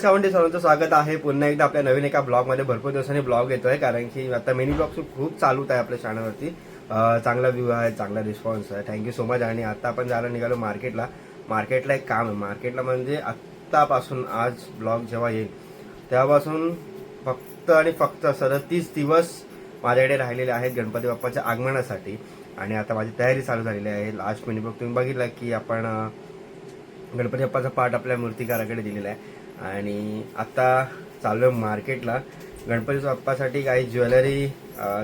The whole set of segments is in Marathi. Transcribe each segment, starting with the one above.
नमस्कार म्हणजे सर्वांचं स्वागत आहे. पुन्हा एकदा आपल्या नवीन एका ब्लॉगमध्ये भरपूर दिवसांनी ब्लॉग येतोय कारण की आता मिनी ब्लॉग खूप चालूत आहे आपल्या चॅनलवरती चांगला व्ह्यू आहे चांगला रिस्पॉन्स आहे. थँक्यू सो मच आणि आता आपण जायला निघालो मार्केटला मार्केटला एक काम आहे. मार्केटला म्हणजे आत्तापासून आज ब्लॉग जेव्हा येईल तेव्हापासून फक्त आणि फक्त सदतीस दिवस माझ्याकडे राहिलेले आहेत गणपती बाप्पाच्या आगमनासाठी. आणि आता माझी तयारी चालू झालेली आहे. लास्ट मिनी ब्लॉग तुम्ही बघितला की आपण गणपती बाप्पाचा पाठ आपल्या मूर्तिकाराकडे दिलेला आहे. आणि आता चाललो आहे मार्केटला. गणपती बाप्पासाठी काही ज्वेलरी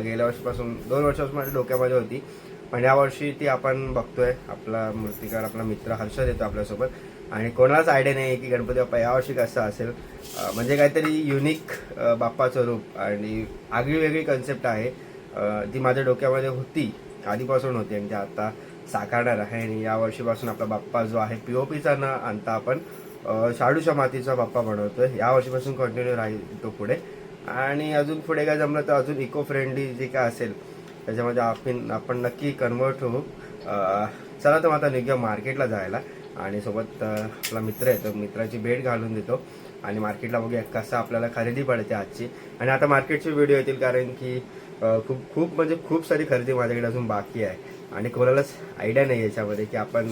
गेल्या वर्षीपासून दोन वर्षापासून माझ्या डोक्यामध्ये होती. पण यावर्षी ती आपण बघतोय. आपला मूर्तिकार आपला मित्र हर्ष येतो आपल्यासोबत. आणि कोणालाच आयडिया नाही की गणपती बाप्पा यावर्षी कसा असेल. म्हणजे काहीतरी युनिक बाप्पाचं रूप आणि आगळी वेगळी कन्सेप्ट आहे. ती माझ्या डोक्यामध्ये होती. आधीपासून होती आणि ती आता साकारणार आहे. आणि यावर्षीपासून आपला बाप्पा जो आहे पी ओ पीचा न आणता आपण शाडूच्या मातीचा बाप्पा बनवतोय. या वर्षीपासून कंटिन्यू राहील तो पुढे. आणि अजून पुढे काय जमलं तर अजून इको फ्रेंडली जे काय असेल त्याच्यामध्ये आपण आपण नक्की कन्वर्ट होऊ. चला तर मग आता निघ्या मार्केटला जायला. आणि सोबत आपला मित्र आहे तर मित्राची भेट घालून देतो. आणि मार्केटला बघूया कसं आपल्याला खरेदी पडते आजची. आणि आता मार्केटचे व्हिडिओ येतील कारण की खूप खूप म्हणजे खूप सारी खरेदी माझ्याकडे अजून बाकी आहे. आणि कोणालाच आयडिया नाही याच्यामध्ये की आपण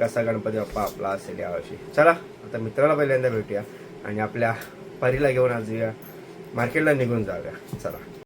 कसा गणपती बाप्पा आपला असेल यावर्षी. चला आता मित्राला पहिल्यांदा भेटूया आणि आपल्या परीला घेऊन आज या मार्केटला निघून जाऊया. चला.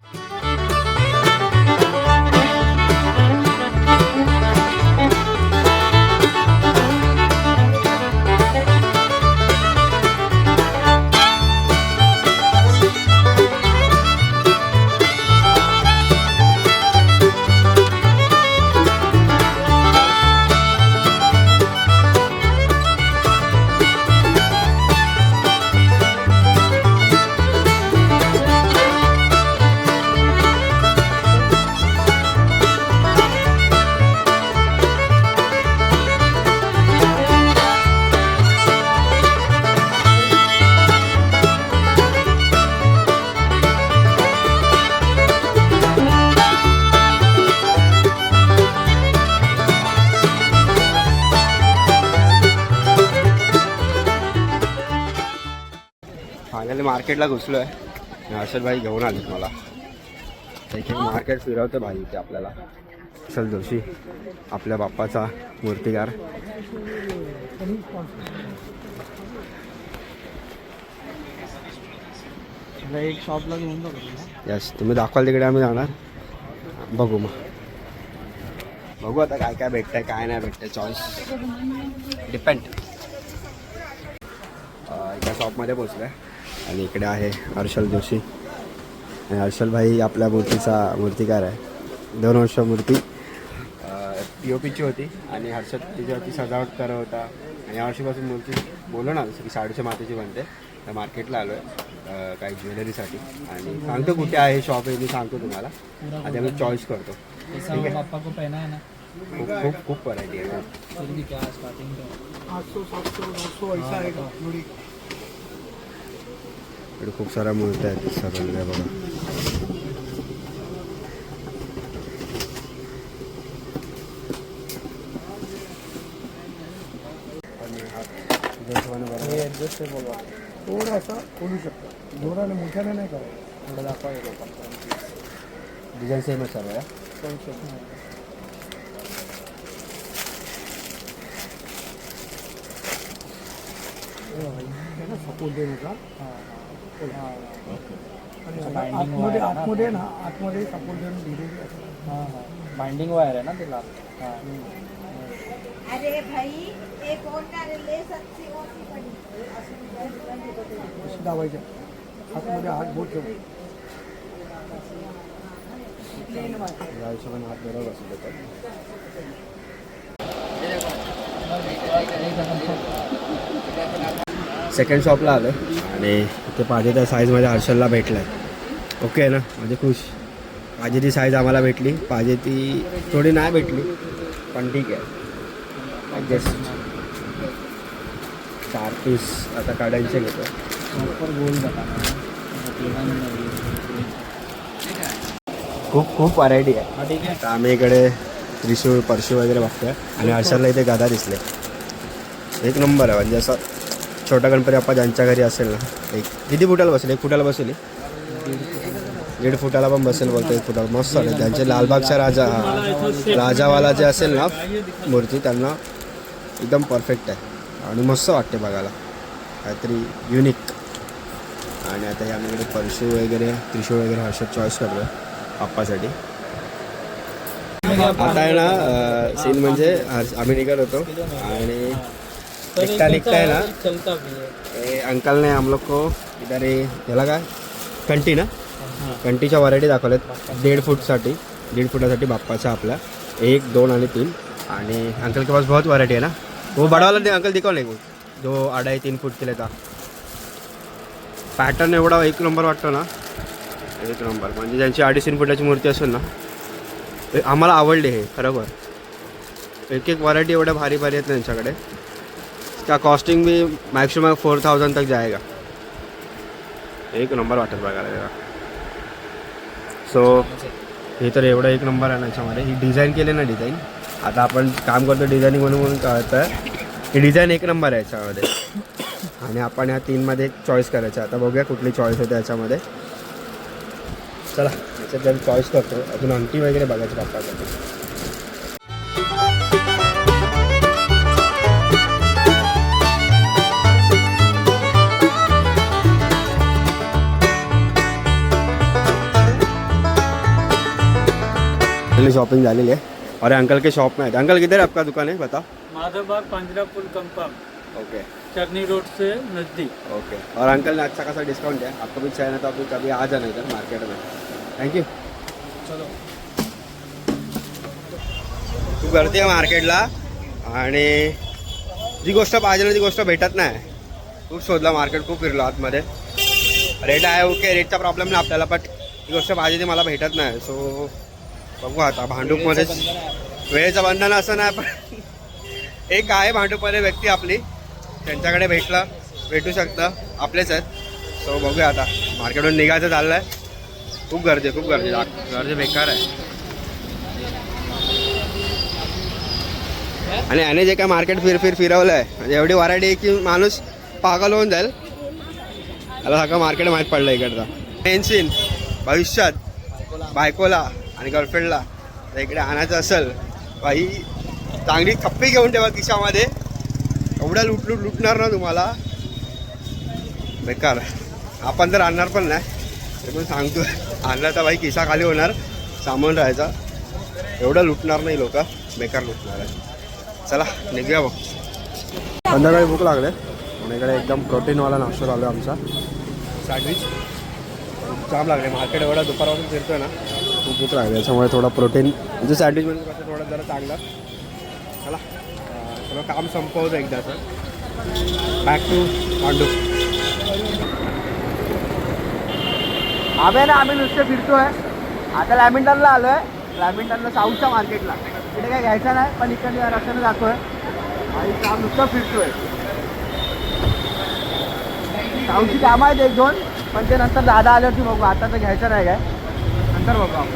फायनली मार्केटला घुसलो आहे हर्षद भाई घेऊन आलेत मला. एक मार्केट फिरवतं भाई इथे आपल्याला. असल जोशी आपल्या बाप्पाचा मूर्तिकार एक शॉपला घेऊन यस तुम्ही दाखवाल तिकडे आम्ही जाणार. बघू मग. बघू आता काय काय भेटतंय काय नाही भेटतंय चॉईस डिपेंड एका शॉपमध्ये पोचलो आहे आणि इकडे आहे हर्षल जोशी. आणि हर्षल भाई आपल्या मूर्तीचा मूर्तिकार आहे. दोन वर्ष मूर्ती. पी ओ पीची होती आणि हर्षद तिच्यावरती सजावट करत होता. आणि या वर्षीपासून मूर्ती बोललो ना जसं की साडूच्या मातीची बनते. तर मार्केटला आलो आहे काही ज्वेलरीसाठी. आणि सांगतो कुठे आहे शॉप आहे मी सांगतो तुम्हाला. आधी आम्ही चॉईस करतो. ठीक आहे? खूप खूप खूप व्हरायटी आहे फिर भी क्या स्टार्टिंग का आठ सौ सात सौ नौ सौ ऐसा आएगा जोड़ी इकडे खूप साऱ्या मूर्त्या आहेत सगळ्या बघा. हे ॲडजस्टेबल थोडासा शकतो जोराने मोठ्याने नाही करा थोडं दाखवायला डिझाईन सेमच सर्व आहे सपोर्ट देऊ नका आणि अच्छा, आता binding आतमध्ये ना? आतमध्ये ना आतमध्ये सपोर्ट देऊन धीरे हाँ हाँ बाइंडिंग वायर आहे ना तिला हाँ। अरे भाई एक और ना ले सकती हो की आतमध्ये हात बोट ठेवू हिशोबाने हात बरोबर असू देतात सेकंड शॉपला आलो आणि इथे पाहिजे त्या साईजमध्ये हर्षलला भेटला आहे ओके आहे ना? म्हणजे खुश. पाहिजे ती साईज आम्हाला भेटली. पाहिजे ती थोडी नाही भेटली पण ठीक आहे. ॲडजस्ट चार पीस आता काढायचे घेतो खूप खूप व्हरायटी आहे. हां ठीक आहे. आता आम्ही इकडे त्रिशूळ परशू वगैरे बघतोय. आणि हर्षलला इथे गदा दिसले. एक नंबर आहे म्हणजे असं छोटा गणपती बाप्पा ज्यांच्या घरी असेल ना एक किती फुटाला बसेल? एक फुटाला बसेल दीड फुटाला पण बसेल बोलतो एक फुटाला. मस्त आहे. त्यांचे लालबागचा राजा हा राजावाला जे असेल ना मूर्ती त्यांना एकदम परफेक्ट आहे. आणि मस्त वाटते बघायला. काहीतरी युनिक आणि आता हे आम्हीकडे परशू वगैरे त्रिशूळ वगैरे हर्षद चॉईस करतो पप्पासाठी आता आहे ना सीन म्हणजे हर्ष- आम्ही निघत होतो. आणि निघता निघता आहे ना? चलता भी है ए, अंकल ने हम लोग को इधर हे याला काय? कंटी ना? कंटीच्या व्हरायटी दाखवल्यात दीड फूटसाठी दीड फुटासाठी बाप्पाचा आपला. एक दोन आणि तीन. आणि अंकल के पास बहुत व्हरायटी आहे ना? वो बड़ा वाला दे अंकल दिखाओ नाही जो अढाई तीन फूट केले था पॅटर्न एवढा एक नंबर वाटतो ना? एक नंबर म्हणजे ज्यांची अडीच तीन फुटाची मूर्ती असेल ना? ते आम्हाला आवडले हे खरोखर. एक एक व्हरायटी एवढ्या भारी भारी आहेत त्यांच्याकडे इसका कॉस्टिंग भी मॅक्सिमम फोर थाउजंड तक जाएगा। एक नंबर वाटत बघायला त्याला सो हे तर एवढं एक नंबर आहे ना याच्यामध्ये ही डिझाईन केली ना डिझाईन आता आपण काम करतो डिझाईनिंग म्हणून म्हणून कळतं ही। डिझाईन एक नंबर आहे याच्यामध्ये आणि आपण या तीनमध्ये एक चॉईस करायचं आता बघूया कुठली चॉईस होते याच्यामध्ये चला याच्यात जर चॉईस करतो अजून अंटी वगैरे बघायची बाप्पासाठी शॉपिंग झालेली आहे अरे अंकल के शॉप में है अंकल किधर है आपका दुकान है? बताओ। Madhavbaug Panjrapol compound okay Charni road से नज़दीक। ओके और अंकल ने अच्छा खासा डिस्काउंट है आपको भी चाहिए ना तो अभी कभी आ जाना इधर मार्केट में। थँक्यू चलो। खूप गर्दी आहे मार्केटला आणि जी गोष्ट पाहिजे ना ती गोष्ट भेटत नाही. खूप शोधला मार्केट खूप फिरलो आतमध्ये. रेट आहे ओके रेटचा प्रॉब्लेम नाही आपल्याला पण ती गोष्ट पाहिजे ती मला भेटत नाही. सो बघू आता भांडूपमध्येच वेळेचं बंधन असं नाही पण एक आहे भांडूपमध्ये व्यक्ती आपली त्यांच्याकडे भेटलं भेटू शकतं आपलेच आहेत. सो बघूया आता मार्केटवरून निघायचं चाललं आहे खूप गर्दी खूप गर्दी गर्दी बेकार आहे. आणि याने जे काय मार्केट फिर फिर फिरवलं आहे म्हणजे एवढी व्हरायटी आहे की माणूस पागल होऊन जाईल. याला सगळं मार्केट माहीत पडलं इकडचा. सीन भविष्यात बायकोला. आणि गर्लफ्रेंडला तर इकडे आणायचं असेल बाई चांगली कप्पी घेऊन ठेवा खिशामध्ये. एवढ्या लुट लुट लुटणार ना तुम्हाला. बेकार. आपण तर आणणार पण नाही. ते पण सांगतो आणला तर बाई खिसा खाली होणार. सामान राहायचा. एवढं लुटणार नाही लोक. बेकार लुटणार आहे. चला निघूया मग संध्याकाळी भूक लागले. आणि इकडे एकदम प्रोटीनवाला नाश्ता आहे आमचा. सँडविच जाम लागले. मार्केट एवढा दुपारपासून फिरतोय ना. खूप भूक त्याच्यामुळे थोडा प्रोटीन म्हणजे सँडविच म्हणजे कसं थोडं जरा चांगलं. चला. सगळं काम संपवतो एकदाचं बॅक टू पांडू आम्ही ना आम्ही नुसते फिरतोय. आता लॅमिंटनला आलो आहे लॅमिंटनला साऊथच्या मार्केटला. तिथे काय घ्यायचं नाही पण इकडे रस्त्याने जातोय आणि काम नुसतं फिरतोय. साऊथची कामं आहेत एक दोन पण ते नंतर दादा आल्यावरती बघू. आता तर घ्यायचं नाही काय. नंतर बघू आपण